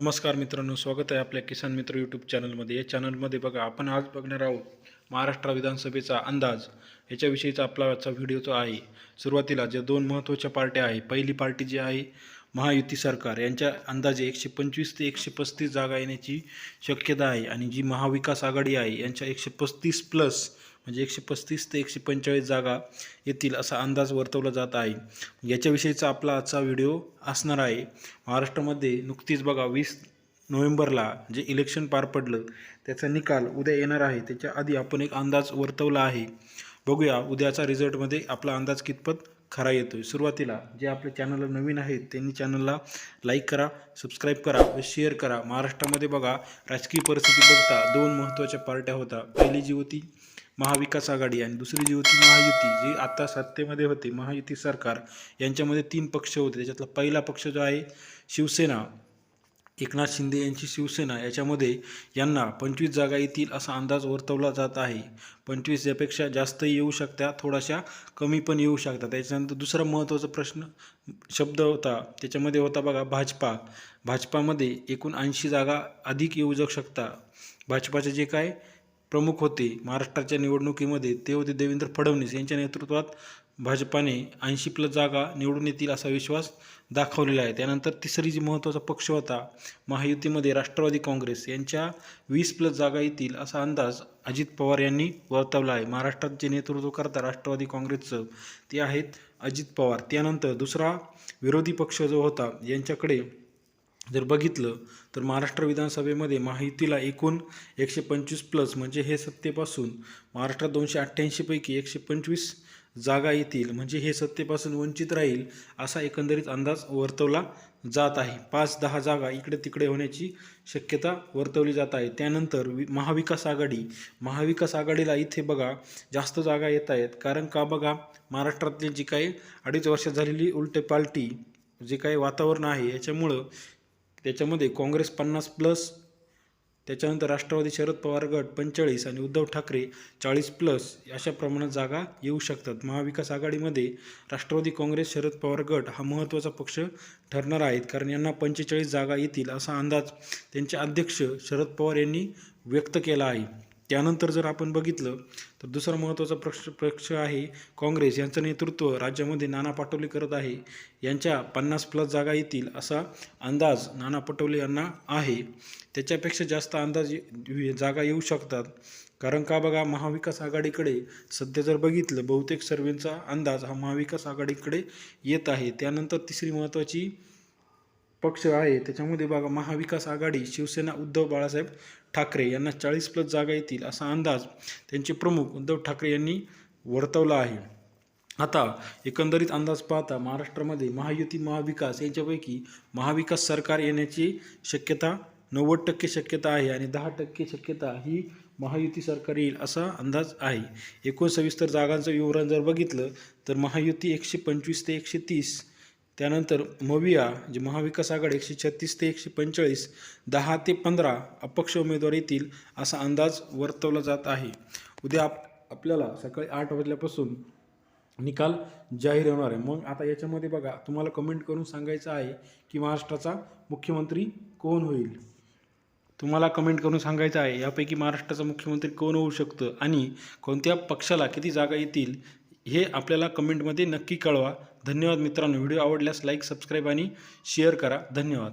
नमस्कार मित्रांनो स्वागत आहे आपल्या किसान मित्र यूट्यूब चॅनलमध्ये या चॅनलमध्ये बघा आपण आज बघणार आहोत महाराष्ट्र विधानसभेचा अंदाज. याच्याविषयीचा आपला आजचा व्हिडिओ तो आहे सुरुवातीला ज्या दोन महत्त्वाच्या पार्ट्या आहे पहिली पार्टी जी आहे महायुती सरकार. यांच्या अंदाजे एकशे पंचवीस ते एकशे पस्तीस जागा येण्याची शक्यता आहे आणि जी महाविकास आघाडी आहे यांच्या एकशे पस्तीस प्लस म्हणजे एकशे पस्तीस ते एकशे पंचेचाळीस जागा येतील असा अंदाज वर्तवला जात आहे. याच्याविषयीचा आपला आजचा व्हिडिओ असणार आहे. महाराष्ट्रामध्ये नुकतीच बघा वीस नोव्हेंबरला जे इलेक्शन पार पडलं त्याचा निकाल उद्या येणार आहे. त्याच्या आधी आपण एक अंदाज वर्तवला आहे. बघूया उद्याचा रिझल्टमध्ये आपला अंदाज कितपत खरा येतोय. सुरुवातीला जे आपल्या चॅनलला नवीन आहेत त्यांनी चॅनलला लाईक करा सबस्क्राईब करा व शेअर करा. महाराष्ट्रामध्ये बघा राजकीय परिस्थिती बघता दोन महत्त्वाच्या पार्ट्या होता. पहिली जी होती महाविकास आघाडी आणि दुसरी जी होती महायुती जी आता सत्तेमध्ये होते महायुती सरकार. यांच्यामध्ये तीन पक्ष होते. त्याच्यातला पहिला पक्ष जो आहे शिवसेना एकनाथ शिंदे यांची शिवसेना याच्यामध्ये यांना पंचवीस जागा येतील असा अंदाज वर्तवला जात आहे. पंचवीस यापेक्षा जास्तही येऊ शकत्या थोड्याशा कमी पण येऊ शकतात. त्याच्यानंतर दुसरा महत्त्वाचा प्रश्न शब्द होता त्याच्यामध्ये होता बघा भाजपा. भाजपामध्ये एकूण ऐंशी जागा अधिक येऊ जाऊ शकता. भाजपाचे जे काय प्रमुख होते. महाराष्ट्राच्या निवडणुकीमध्ये ते होते देवेंद्र फडणवीस. यांच्या नेतृत्वात भाजपाने ऐंशी प्लस जागा निवडून येतील असा विश्वास दाखवलेला आहे. त्यानंतर तिसरी जी महत्त्वाचा पक्ष होता महायुतीमध्ये राष्ट्रवादी काँग्रेस. यांच्या वीस प्लस जागा येतील असा अंदाज अजित पवार यांनी वर्तवला आहे. महाराष्ट्रात जे नेतृत्व करता राष्ट्रवादी काँग्रेसचं ते आहेत अजित पवार. त्यानंतर दुसरा विरोधी पक्ष जो होता यांच्याकडे जर बघितलं तर महाराष्ट्र विधानसभेमध्ये महायुतीला एकूण एकशे पंचवीस प्लस म्हणजे हे सत्तेपासून महाराष्ट्रात दोनशे अठ्ठ्याऐंशीपैकी एकशे पंचवीस जागा येतील. म्हणजे हे सत्तेपासून वंचित राहील असा एकंदरीत अंदाज वर्तवला जात आहे. पाच दहा जागा इकडे तिकडे होण्याची शक्यता वर्तवली जात आहे. त्यानंतर वि महाविकास आघाडी महाविकास आघाडीला इथे बघा जास्त जागा येत आहेत. कारण का बघा? महाराष्ट्रातली जी काही अडीच वर्षात झालेली उलटे पालटी जे काही वातावरण आहे याच्यामुळं त्याच्यामध्ये काँग्रेस पन्नास प्लस त्याच्यानंतर राष्ट्रवादी शरद पवार गट पंचेचाळीस आणि उद्धव ठाकरे चाळीस प्लस अशा प्रमाणात जागा येऊ शकतात. महाविकास आघाडीमध्ये राष्ट्रवादी काँग्रेस शरद पवार गट हा महत्त्वाचा पक्ष ठरणार आहेत कारण यांना पंचेचाळीस जागा येतील असा अंदाज त्यांचे अध्यक्ष शरद पवार यांनी व्यक्त केला आहे. त्यानंतर जर आपण बघितलं तर दुसरा महत्त्वाचा पक्ष पक्ष आहे काँग्रेस. यांचं नेतृत्व राज्यामध्ये नाना पटोले करत आहे. यांच्या पन्नास प्लस जागा येतील असा अंदाज नाना पटोले यांना आहे. त्याच्यापेक्षा जास्त अंदाज जागा येऊ शकतात. कारण का बघा महाविकास आघाडीकडे सध्या जर बघितलं बहुतेक सर्वेंचा अंदाज हा महाविकास आघाडीकडे येत आहे. त्यानंतर तिसरी महत्त्वाची पक्ष आहे. त्याच्यामध्ये बघा महाविकास आघाडी शिवसेना उद्धव बाळासाहेब ठाकरे यांना चाळीस प्लस जागा येतील असा अंदाज त्यांचे प्रमुख उद्धव ठाकरे यांनी वर्तवला आहे. आता एकंदरीत अंदाज पाहता महाराष्ट्रामध्ये महायुती महाविकास यांच्यापैकी महाविकास सरकार येण्याची शक्यता नव्वद टक्के शक्यता आहे आणि दहा टक्के शक्यता ही महायुती सरकार येईल असा अंदाज आहे. एकूण सविस्तर जागांचं विवरण जर बघितलं तर महायुती एकशे पंचवीस ते एकशे तीस त्यानंतर मविया जे महाविकास आघाडी एकशे छत्तीस ते एकशे पंचेचाळीस दहा ते पंधरा अपक्ष उमेदवार येतील असा अंदाज वर्तवला जात आहे. उद्या आप आपल्याला सकाळी आठ वाजल्यापासून निकाल जाहीर होणार आहे. मग आता याच्यामध्ये बघा तुम्हाला कमेंट करून सांगायचं आहे की महाराष्ट्राचा मुख्यमंत्री कोण होईल? तुम्हाला कमेंट करून सांगायचं आहे यापैकी महाराष्ट्राचा मुख्यमंत्री कोण होऊ शकतं? आणि कोणत्या पक्षाला किती जागा येतील? हे आपल्याला कमेंटमध्ये नक्की कळवा. धन्यवाद मित्रांनो. व्हिडिओ आवडल्यास लाईक सबस्क्राईब आणि शेअर करा. धन्यवाद.